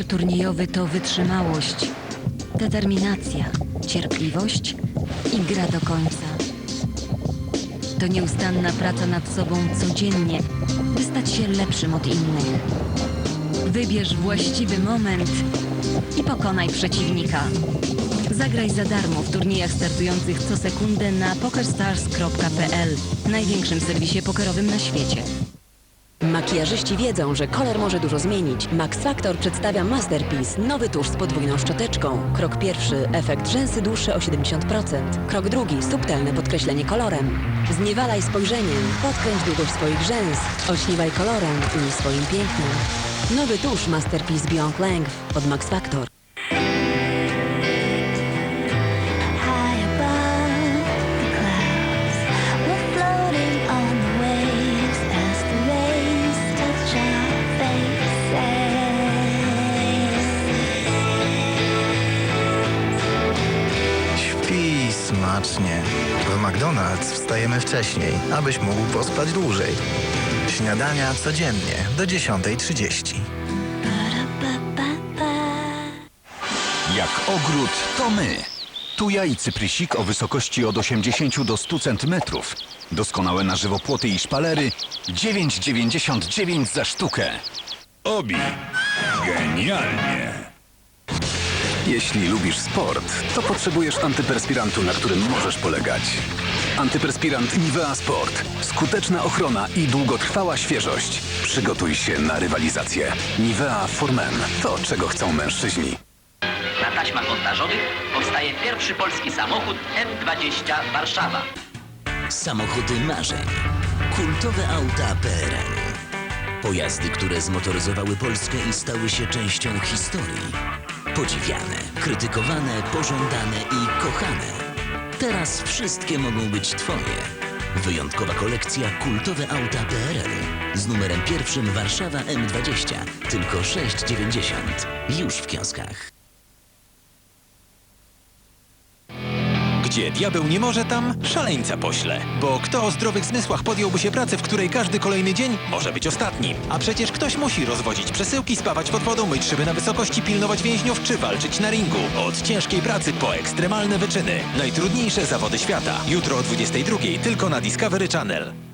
Bohater turniejowy to wytrzymałość, determinacja, cierpliwość i gra do końca. To nieustanna praca nad sobą codziennie, by stać się lepszym od innych. Wybierz właściwy moment i pokonaj przeciwnika. Zagraj za darmo w turniejach startujących co sekundę na pokerstars.pl, największym serwisie pokerowym na świecie. Makijażyści wiedzą, że kolor może dużo zmienić. Max Factor przedstawia Masterpiece, nowy tusz z podwójną szczoteczką. Krok pierwszy, efekt rzęsy dłuższe o 70%. Krok drugi, subtelne podkreślenie kolorem. Zniewalaj spojrzeniem, podkręć długość swoich rzęs, ośniwaj kolorem i swoim pięknem. Nowy tusz Masterpiece Beyond Length od Max Factor. Śpi smacznie. W McDonald's wstajemy wcześniej, abyś mógł pospać dłużej. Śniadania codziennie do 10.30. Ba-da-ba-ba-ba. Jak ogród, to my. Tuja i cyprysik o wysokości od 80 do 100 cm. Doskonałe na żywo płoty i szpalery 9,99 za sztukę. Obi. Genialnie. Jeśli lubisz sport, to potrzebujesz antyperspirantu, na którym możesz polegać. Antyperspirant Nivea Sport. Skuteczna ochrona i długotrwała świeżość. Przygotuj się na rywalizację. Nivea for Men. To, czego chcą mężczyźni. Na taśmach montażowych powstaje pierwszy polski samochód M20 Warszawa. Samochody marzeń. Kultowe auta PRL. Pojazdy, które zmotoryzowały Polskę i stały się częścią historii. Podziwiane, krytykowane, pożądane i kochane. Teraz wszystkie mogą być Twoje. Wyjątkowa kolekcja Kultowe auta PRL z numerem pierwszym Warszawa M20. Tylko 6,90. Już w kioskach. Gdzie diabeł nie może, tam szaleńca pośle. Bo kto o zdrowych zmysłach podjąłby się pracy, w której każdy kolejny dzień może być ostatnim? A przecież ktoś musi rozwozić przesyłki, spawać pod wodą, myć szyby na wysokości, pilnować więźniów czy walczyć na ringu. Od ciężkiej pracy po ekstremalne wyczyny. Najtrudniejsze zawody świata. Jutro o 22.00 tylko na Discovery Channel.